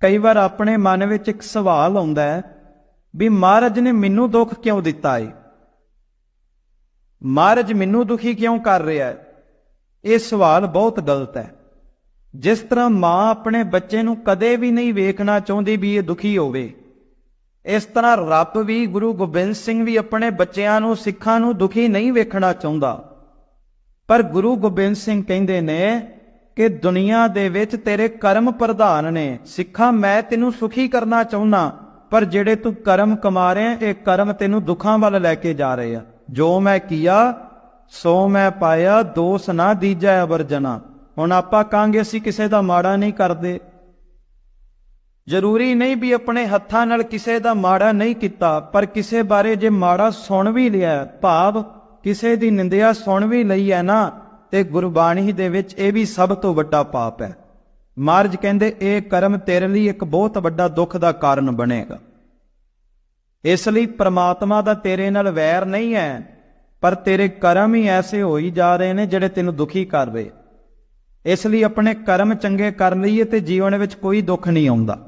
ਕਈ ਵਾਰ ਆਪਣੇ ਮਨ ਵਿੱਚ ਇੱਕ ਸਵਾਲ ਆਉਂਦਾ ਹੈ ਵੀ ਮਹਾਰਾਜ ਨੇ ਮੈਨੂੰ ਦੁੱਖ ਕਿਉਂ ਦਿੱਤਾ ਏ? ਮਹਾਰਾਜ ਮੈਨੂੰ ਦੁਖੀ ਕਿਉਂ ਕਰ ਰਿਹਾ ਹੈ? ਇਹ ਸਵਾਲ ਬਹੁਤ ਗਲਤ ਹੈ। ਜਿਸ ਤਰ੍ਹਾਂ ਮਾਂ ਆਪਣੇ ਬੱਚੇ ਨੂੰ ਕਦੇ ਵੀ ਨਹੀਂ ਵੇਖਣਾ ਚਾਹੁੰਦੀ ਵੀ ਇਹ ਦੁਖੀ ਹੋਵੇ, ਇਸ ਤਰ੍ਹਾਂ ਰੱਬ ਵੀ ਗੁਰੂ ਗੋਬਿੰਦ ਸਿੰਘ ਵੀ ਆਪਣੇ ਬੱਚਿਆਂ ਨੂੰ, ਸਿੱਖਾਂ ਨੂੰ ਦੁਖੀ ਨਹੀਂ ਵੇਖਣਾ ਚਾਹੁੰਦਾ। ਪਰ ਗੁਰੂ ਗੋਬਿੰਦ ਸਿੰਘ ਕਹਿੰਦੇ ਨੇ ਕਿ ਦੁਨੀਆ ਦੇ ਵਿੱਚ ਤੇਰੇ ਕਰਮ ਪ੍ਰਧਾਨ ਨੇ। ਸਿੱਖਾਂ, ਮੈਂ ਤੈਨੂੰ ਸੁਖੀ ਕਰਨਾ ਚਾਹੁੰਨਾ ਪਰ ਜਿਹੜੇ ਤੂੰ ਕਰਮ ਕਮਾ ਰਿਹਾ, ਇਹ ਕਰਮ ਤੈਨੂੰ ਦੁੱਖਾਂ ਵੱਲ ਲੈ ਕੇ ਜਾ ਰਹੇ ਆ। ਜੋ ਮੈਂ ਕੀਆ, ਸੋ ਮੈਂ ਪਾਇਆ, ਦੋਸ ਨਾ ਦੀਜੈ ਅਵਰਜਨਾ। ਹੁਣ ਆਪਾਂ ਕਹਾਂਗੇ ਅਸੀਂ ਕਿਸੇ ਦਾ ਮਾੜਾ ਨਹੀਂ ਕਰਦੇ। ਜ਼ਰੂਰੀ ਨਹੀਂ ਵੀ ਆਪਣੇ ਹੱਥਾਂ ਨਾਲ ਕਿਸੇ ਦਾ ਮਾੜਾ ਨਹੀਂ ਕੀਤਾ, ਪਰ ਕਿਸੇ ਬਾਰੇ ਜੇ ਮਾੜਾ ਸੁਣ ਵੀ ਲਿਆ, ਭਾਵ ਕਿਸੇ ਦੀ ਨਿੰਦਿਆ ਸੁਣ ਵੀ ਲਈ ਹੈ ਨਾ ਤੇ ਗੁਰਬਾਣੀ ਦੇ ਵਿੱਚ ਇਹ ਵੀ ਸਭ ਤੋਂ ਵੱਡਾ ਪਾਪ ਹੈ। ਮਾਰਜ ਕਹਿੰਦੇ, ਇਹ ਕਰਮ ਤੇਰੇ ਲਈ ਇੱਕ ਬਹੁਤ ਵੱਡਾ ਦੁੱਖ ਦਾ ਕਾਰਨ ਬਣੇਗਾ। ਇਸ ਲਈ ਪ੍ਰਮਾਤਮਾ ਦਾ ਤੇਰੇ ਨਾਲ ਵੈਰ ਨਹੀਂ ਹੈ, ਪਰ ਤੇਰੇ ਕਰਮ ਹੀ ਐਸੇ ਹੋਈ ਜਾ ਰਹੇ ਨੇ ਜਿਹੜੇ ਤੈਨੂੰ ਦੁਖੀ ਕਰ ਰਹੇ। ਇਸ ਲਈ ਆਪਣੇ ਕਰਮ ਚੰਗੇ ਕਰ ਲਈਏ ਤੇ ਜੀਵਨ ਵਿੱਚ ਕੋਈ ਦੁੱਖ ਨਹੀਂ ਆਉਂਦਾ।